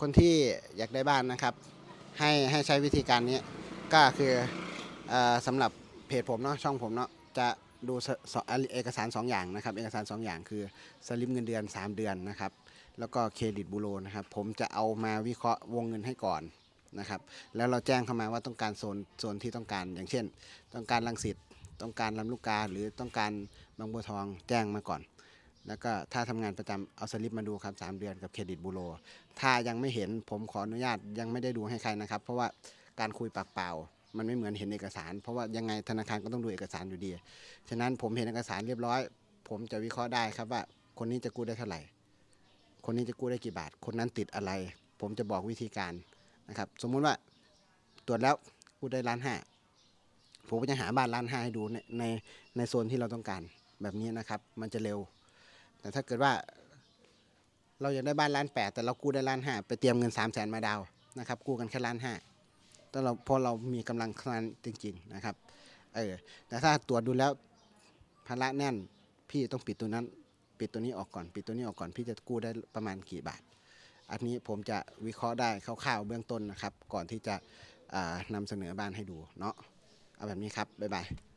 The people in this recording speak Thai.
คนที่อยากได้บ้านนะครับ ให้ให้ใช้วิธีการนี้ก็คืออ่อสำหรับเพจผมเนาะช่องผมเนาะจะดูเอกสาร 2 อย่างนะครับ เอกสาร 2 อย่างคือสลิปเงินเดือน 3 เดือนนะครับ แล้วก็เครดิตบูโรนะครับ ผมจะเอามาวิเคราะห์วงเงินให้ก่อนนะครับ แล้วเราแจ้งเข้ามาว่าต้องการโซนโซนที่ต้องการ อย่างเช่น ต้องการลังสิตต้องการลำลูกกาหรือต้องการบางบัวทองแจ้งมาก่อน แล้วก็ถ้าทำงานประจำเอาสลิปมาดูครับ 3 เดือนกับเครดิตบูโร ถ้ายังไม่เห็นผมขออนุญาตยังไม่ได้ดูให้ใครนะครับ เพราะว่าการคุยปากเปล่า มันไม่เหมือนเห็นเอกสาร เพราะว่ายังไงธนาคารก็ต้องดูเอกสารอยู่ดี ฉะนั้นผมเห็นเอกสารเรียบร้อย ผมจะวิเคราะห์ได้ครับว่า คนนี้จะกู้ได้เท่าไหร่ คนนี้จะกู้ได้กี่บาท คนนั้นติดอะไร ผมจะบอกวิธีการนะครับ สมมุติว่าตรวจแล้วกู้ได้ล้านห้าผมก็จะหาบ้านล้านห้าให้ดูในในในโซนที่เราต้องการแบบนี้นะครับ มันจะเร็ว แต่ถ้าเกิดว่า เราอยากได้บ้านล้านแปดแต่เรากู้ได้ล้านห้าไปเตรียมเงินสามแสนมาดาวนะครับกู้กันแค่ล้านห้าแต่เราพอเรามีกำลังขนานจริงๆนะครับเออแต่ถ้าตรวจดูแล้วภาระแน่นพี่ต้องปิดตัวนั้น ปิดตัวนี้ออกก่อน ปิดตัวนี้ออกก่อนพี่จะกู้ได้ประมาณกี่บาท อันนี้ผมจะวิเคราะห์ได้คร่าวๆเบื้องต้นนะครับ ก่อนที่จะอ่านำเสนอบ้านให้ดูเนาะเอาแบบนี้ครับบ๊ายบาย